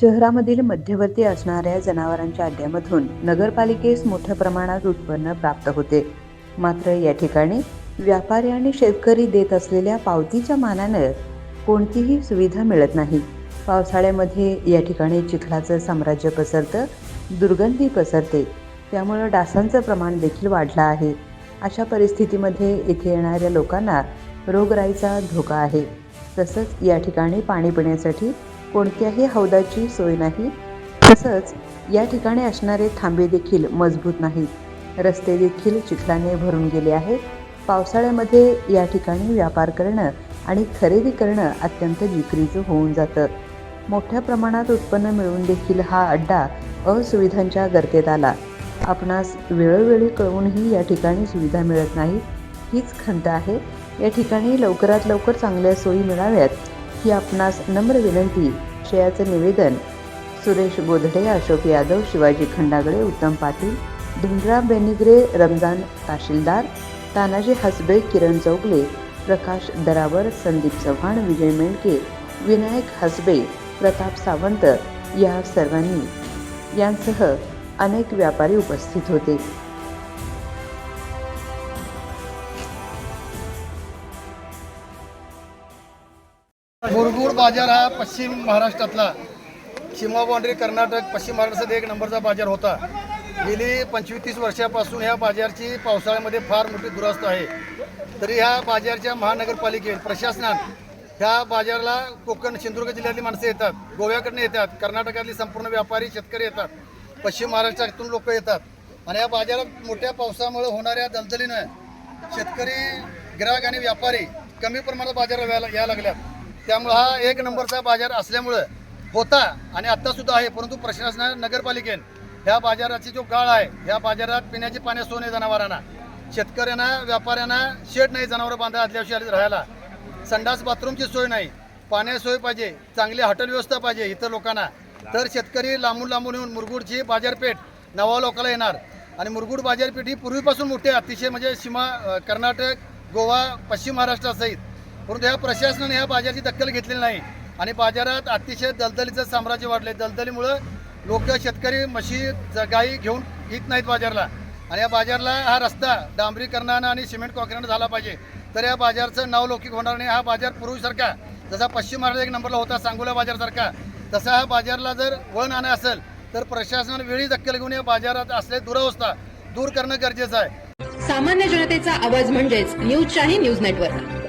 शहरामधील मध्यवर्ती असणाऱ्या जनावरांच्या अड्ड्यामधून नगरपालिकेस मोठ्या प्रमाणात उत्पन्न प्राप्त होते. मात्र या ठिकाणी व्यापारी आणि शेतकरी देत असलेल्या पावतीच्या मानानं कोणतीही सुविधा मिळत नाही. पावसाळ्यामध्ये या ठिकाणी चिखलाचं साम्राज्य पसरतं दुर्गंधी पसरते. त्यामुळं डासांचं प्रमाण देखील वाढलं आहे. अशा परिस्थितीमध्ये येथे येणाऱ्या लोकांना रोगराईचा धोका आहे. तसंच या ठिकाणी पाणी पिण्यासाठी कोणत्याही हौदाची सोय नाही तसंच या ठिकाणी असणारे थांबे देखील मजबूत नाहीत. रस्ते देखील चिखलाने भरून गेले आहेत. पावसाळ्यामध्ये या ठिकाणी व्यापार करणं आणि खरेदी करणं अत्यंत जिकरीचं होऊन जातं. मोठ्या प्रमाणात उत्पन्न मिळवून देखील हा अड्डा असुविधांच्या गर्तेत आला. आपणास वेळोवेळी कळूनही या ठिकाणी सुविधा मिळत नाही. हीच खंत आहे. या ठिकाणी लवकरात लवकर चांगल्या सोयी मिळाव्यात ही आपणास नम्र विनंती विषयाचं निवेदन. सुरेश बोधडे अशोक यादव शिवाजी खंडागळे उत्तम पाटील धुंडराम बेनिग्रे रमजान ताशीलदार तानाजी हसबे किरण चौगले प्रकाश दरावर संदीप चव्हाण विजय मेंडके विनायक हसबे प्रताप सावंत या सर्वांनी यांसह अनेक व्यापारी उपस्थित होते. मुरगूर बाजार हा पश्चिम महाराष्ट्रातला. सीमा बाउंड्री कर्नाटक पश्चिम महाराष्ट्रात एक नंबरचा बाजार होता. गेली पंचवीस तीस वर्षापासून ह्या बाजारची पावसाळ्यामध्ये फार मोठी दुरास्त आहे. तरी ह्या बाजारच्या महानगरपालिकेत प्रशासनात ह्या बाजारला कोकण सिंधुदुर्ग जिल्ह्यातली माणसं येतात. गोव्याकडनं येतात. कर्नाटकातली संपूर्ण व्यापारी शेतकरी येतात. पश्चिम महाराष्ट्रातून लोक येतात. आणि या बाजारात मोठ्या पावसामुळे होणाऱ्या दलदलीनं शेतकरी ग्राहक आणि व्यापारी कमी प्रमाणात बाजारात यायला यायला लागल्यात. त्यामुळं हा एक नंबरचा बाजार असल्यामुळं होता आणि आत्तासुद्धा आहे परंतु प्रशासनाने नगरपालिकेने ह्या बाजाराची जो काळ आहे ह्या बाजारात पिण्याची पाणी सोय नाही जनावरांना. शेतकऱ्यांना व्यापाऱ्यांना शेड नाही जनावरं बांधा आदल्याशी राहायला. संडास बाथरूमची सोय नाही पाण्याची सोय पाहिजे चांगली हॉटेल व्यवस्था पाहिजे इतर लोकांना. तर शेतकरी लांबून लांबून येऊन मुरगुडची बाजारपेठ नवा लोकाला येणार. आणि मुरगुड बाजारपेठ ही पूर्वीपासून मोठी आहे अतिशय म्हणजे सीमा कर्नाटक गोवा पश्चिम महाराष्ट्रासहित परंतु ह्या प्रशासनाने ह्या बाजाराची दखल घेतलेली नाही. आणि बाजारात अतिशय दलदलीचं साम्राज्य वाढले दलदलीमुळं लोक शेतकरी म्हशी गाई घेऊन येत नाहीत बाजारला. आणि या बाजारला हा रस्ता डांबरीकरणानं आणि सिमेंट कॉन्क्रीटनं झाला पाहिजे. तर या बाजारचं नावलौकिक होणार नाही. हा बाजार पूर्वीसारखा जसा पश्चिम महाराष्ट्र एक नंबरला होता सांगोला बाजारसारखा तसा हा बाजारला जर वळण आणा असेल तर प्रशासनाने वेळी दखल घेऊन या बाजारात असले दुरावस्था दूर करणं गरजेचं आहे. सामान्य जनतेचा आवाज म्हणजेच न्यूज शाही न्यूज नेटवर्क.